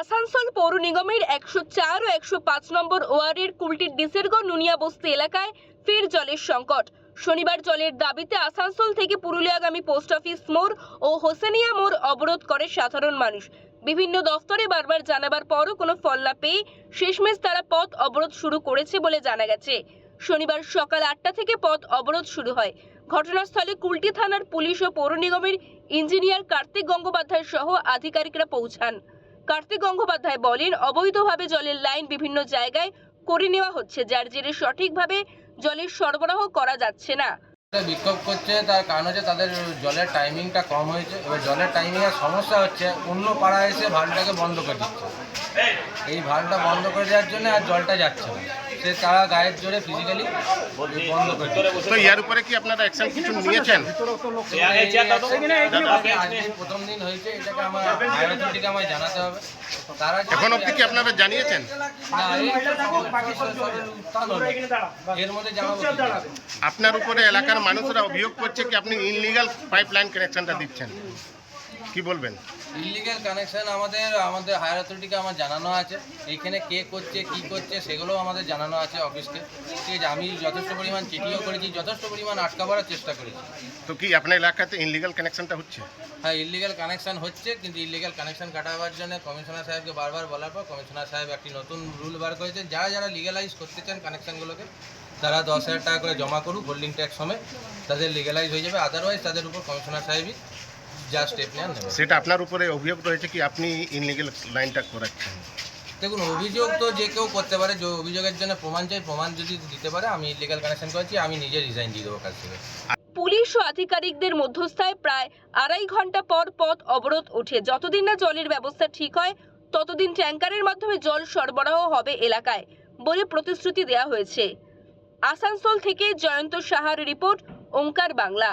আসানসোল পৌর নিগমের একশো চার ও একশো পাঁচ নম্বর ওয়ার্ডের কুলটির ডিসেরগড় নুনিয়া বস্তি এলাকায় ফের জলের সংকট। শনিবার জলের দাবিতে আসানসোল থেকে পুরুলিয়াগামী পোস্ট অফিস মোড় ও হোসেনিয়া মোড় অবরোধ করে সাধারণ মানুষ। বিভিন্ন দফতরে বারবার জানাবার পরও কোনো ফল না পেয়ে শেষমেশ তারা পথ অবরোধ শুরু করেছে বলে জানা গেছে। শনিবার সকাল আটটা থেকে পথ অবরোধ শুরু হয়। ঘটনাস্থলে কুলটি থানার পুলিশ ও পৌর নিগমের ইঞ্জিনিয়ার কার্তিক গঙ্গোপাধ্যায় সহ আধিকারিকরা পৌঁছান। কার্তিক গঙ্গোপাধ্যায় বলেন, অবৈধভাবে জলের লাইন বিভিন্ন জায়গায় করে নেওয়া হচ্ছে, যার জেরে সঠিকভাবে জলের সরবরাহ করা যাচ্ছে না। বিক্ষোভ করছে, তার কারণ হচ্ছে তাদের জলের টাইমিংটা কম হয়েছে। এবার জলের টাইমিংয়ের সমস্যা হচ্ছে, অন্য পাড়া এসে ভালটাকে বন্ধ করে দিচ্ছে। এই ভালটা বন্ধ করে দেওয়ার জন্য আর জলটা যাচ্ছে না। সে তারা গায়ের জোরে ফিজিক্যালি বন্ধ করে তো ইয়ার উপরে কি আপনারা অ্যাকশন কিছু নিয়েছেন? প্রথম দিন হয়েছে এটাকে আমার হায়ার অথরিটিকে আমায় জানাতে হবে। তারা এখন অবধি কি আপনারা জানিয়েছেন। এর মধ্যে জানাব আপনার উপরে এলাকার মানুষরা অভিযোগ করছে কি আপনি ইনলিগাল পাইপ লাইন কানেকশনটা দিচ্ছেন। কি বলবেন? ইলিগেল কানেকশন আমাদের আমাদের হায়ার অথরিটিকে আমার জানানো আছে। এইখানে কে করছে কি করছে সেগুলোও আমাদের জানানো আছে অফিসকে ঠিক আছে আমি যথেষ্ট পরিমাণ চিঠিও করেছি যথেষ্ট পরিমাণ আটকাবার চেষ্টা করেছি। তো কি আপনার এলাকাতে ইনলিগাল কানেকশনটা হচ্ছে? হ্যাঁ ইলিগাল কানেকশন হচ্ছে কিন্তু ইলিগাল কানেকশন কাটাবার জন্য কমিশনার সাহেবকে বারবার বলার পর কমিশনার সাহেব একটি নতুন রুল বার করেছেন যারা যারা লিগালাইজ করতে চান কানেকশনগুলোকে তারা দশ হাজার টাকা করে জমা করুক হোল্ডিং ট্যাক্স সময় তাদের লিগালাইজ হয়ে যাবে। আদারওয়াইজ তাদের উপর কমিশনার সাহেবই যা স্টেপ নেন সেটা আপনার উপরে অভিযোগ রয়েছে কি আপনি ইনলিগাল লাইনটা করাচ্ছেন দেখুন অভিযোগ তো যে কেউ করতে পারে যে অভিযোগের জন্য প্রমাণ চাই প্রমাণ যদি দিতে পারে আমি ইলিগাল কানেকশন করেছি আমি নিজে রিজাইন দিয়ে দেবো কাজ থেকে। পুলিশ ও আধিকারিকদের মধ্যস্থায় প্রায় আড়াই ঘণ্টা পর পথ অবরোধ ওঠে। যতদিন না জলের ব্যবস্থা ঠিক হয় ততদিন ট্যাঙ্কারের মাধ্যমে জল সরবরাহ হবে এলাকায় বলে প্রতিশ্রুতি দেওয়া হয়েছে। আসানসোল থেকে জয়ন্ত সাহার রিপোর্ট ওঙ্কার বাংলা।